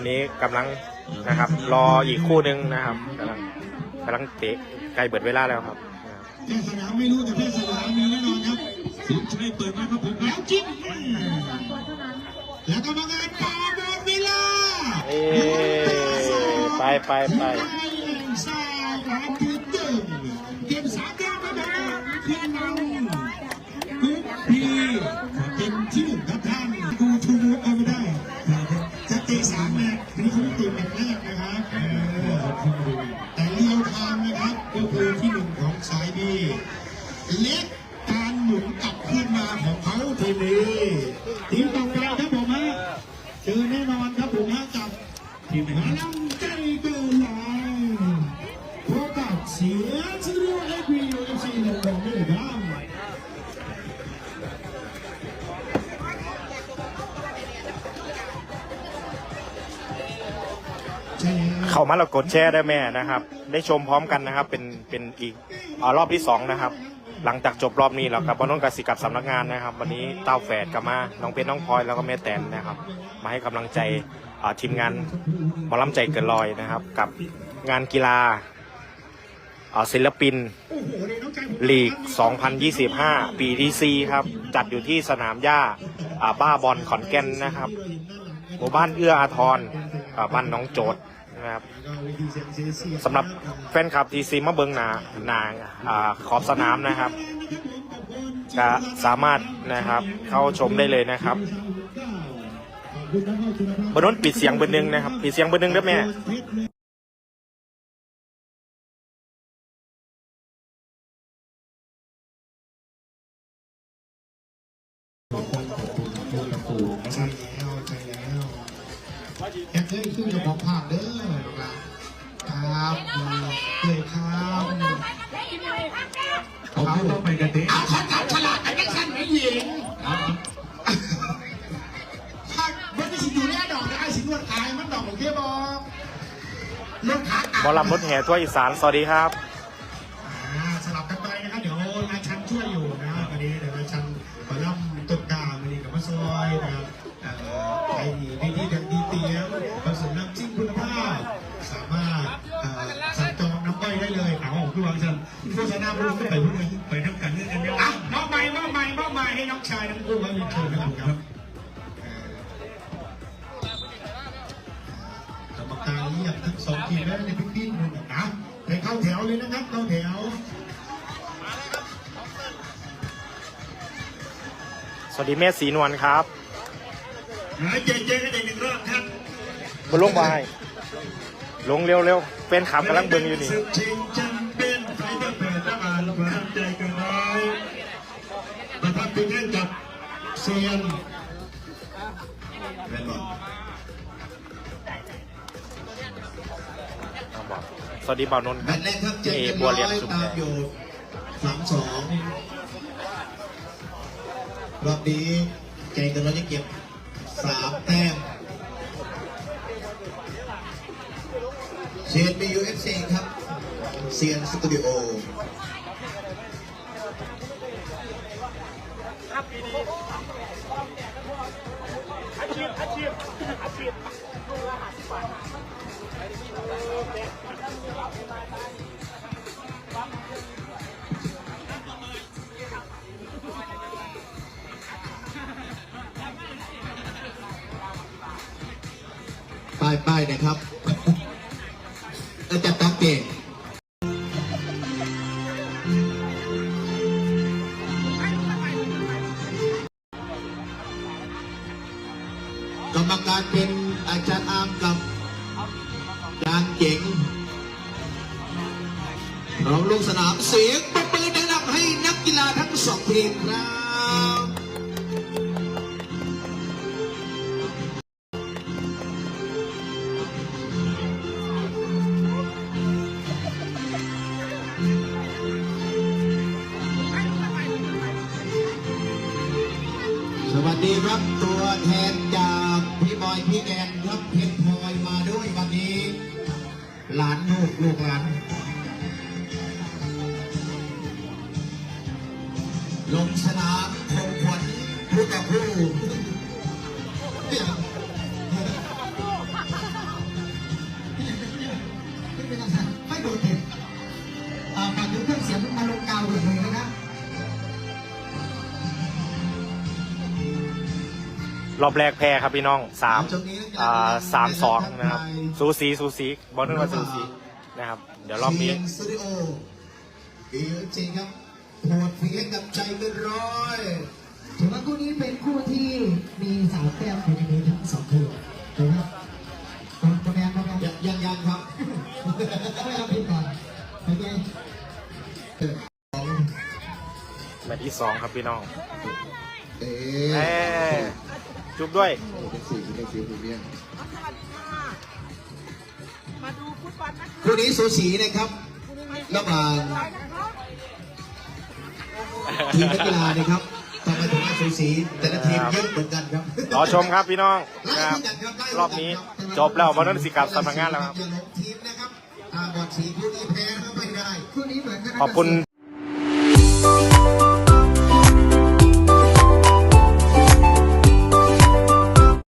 อนนี้กำลังนะครับ รออีกคู่หนึ่งนะครับกำลังกำลังเตะใกล้เบิดเวลาแล้วครับแพทย์สนามไม่รู้แต่แพทย์สนามมีแน่นอนครับสินชัยเปิดมาครับผมแล้วจิ้มแล้วกรรมการปาบอลเวลาเอ้ไปไปไปสายหลังคือตึงเกม ทีมนี้ทีมต่อไปครับผมฮะเจอแน่นอนครับผมฮะกับทีมพลังใจเกินร้อยพบกับเสียชื่อเอพีโอเอฟซีลงดองด้วยครับใช่แล้วเข้ามาแล้วกดแชร์ได้แม่นะครับ ได้ชมพร้อมกันนะครับ เป็นเป็นอีกอรอบที่สองนะครับ หลังจากจบรอบนี้แล้วครับบอลนนท์กสิกับสำนักงานนะครับ วันนี้เต้าแฝดกลับมาน้องเพชรน้องพลอยแล้วก็แม่แตนนะครับ มาให้กำลังใจอ่าทีมงานหมอลำใจเกินลอยนะครับ กับงานกีฬาอ่าศิลปินหลีก 2025 ปีที่ 4 ครับ จัดอยู่ที่สนามหญ้าอ่าบ้าบอลขอนแก่นนะครับหมู่บ้านเอื้ออาทรอ่าบ้านน้องโจด นะครับสำหรับแฟนคลับทีซีมาเบิงหนาหนาอ่าขอบสนามนะครับก็สามารถนะครับเข้าชมได้เลยนะครับบนนั้นปิดเสียงเบอร์หนึ่งนะครับ ปิดเสียงเบอร์หนึ่งด้วยแม่ แค่เคยขึ้นกับของภานเด้อลูกหลานครับเลยครับเขาต้องไปกันเต้เอาขันจับฉลากไอ้ยังสั้นไม่หญิงถ้าคมันจะสิอยู่แน่ดอกนะไอ้สินวดขายมันดอกของเทียบอกรถขาบอลลำรถแห่ทั่วอีสานสวัสดีครับ ษณาพูดก็ไปพูดไปไปทำกันเรื่องกันเนี่ยอะมอบใหม่มอบใหม่มอบใหม่ให้น้องชายน้องกุ้งครับเชิญนะครับครับเอ่อกรรมการเรียกทั้งสองทีมแล้วในพิพิธภัณฑ์นะไปเข้าแถวเลยนะครับเข้าแถวสวัสดีแม่สีนวลครับหายเจ๊เจ๊กันอีกหนึ่งรอบครับบนลงบายลงเร็วเร็วๆเป็นขับกำลังเบิ่งอยู่นี่ศึกชิงแชมเปี้ยน ซียนเป็นบอลเอาบอกสวัสดีบ่าวนนท์แมตช์แรกครับเจเออกันบัวเรียนร้อยชุมตาแพมอยู่สามสองรอบนี้เจอกันร้อยจะเก็บสามแต้มเชียนบียูเอฟซีครับเซียนสตูดิโอ ป้ายป้ายนะครับ แล้วจะตักเตะ เสียงปรบมือดังๆให้นักกีฬาทั้งสองทีมครับสวัสดีครับตัวแทนจากพี่บอยพี่แอนครับเพชรพลอยมาด้วยวันนี้หลานลูกลูกหลาน ลงสนามคงขวัญผู้ต่อผู้ไม่โดดเด่นแดูเครื่องเสียงมันลงกาวหรือไงนะรอบแรกแพ้ครับพี่น้องสามสามสองนะครับสูสีสูสีบอลนึกว่าสูสีนะครับ เดี๋ยวรอบนี้ โหดเพียงกับใจเกินร้อยถือว่าคู่นี้เป็นคู่ที่มีสามแต้มอยู่ในมือทั้งสองคู่ถูกไหมคนคนแดงคนแดงยังยังยังครับไม่รับผิดก่อนโอเคแมตช์ที่สองครับพี่น้องเอ๊เอ้ะจุบด้วยเป็นสี่เป็นสี่เป็นเรียนมาดูฟุตบอลนะคะคู่นี้สูสีนะครับระหว่าง ทีมนักกีฬานะครับทำไมถึงว่าสูสีแต่ละทีมเยอะเหมือนกันครับรอชมครับพี่น้องนะครับรอบนี้จบแล้วบอลนันสิกลับสำนักงานแล้วครับอย่าหลงทีมนะครับอ่าบอลสีคู่นี้แพ้ก็ไม่ได้คู่นี้เหมือนกันนะขอบคุณ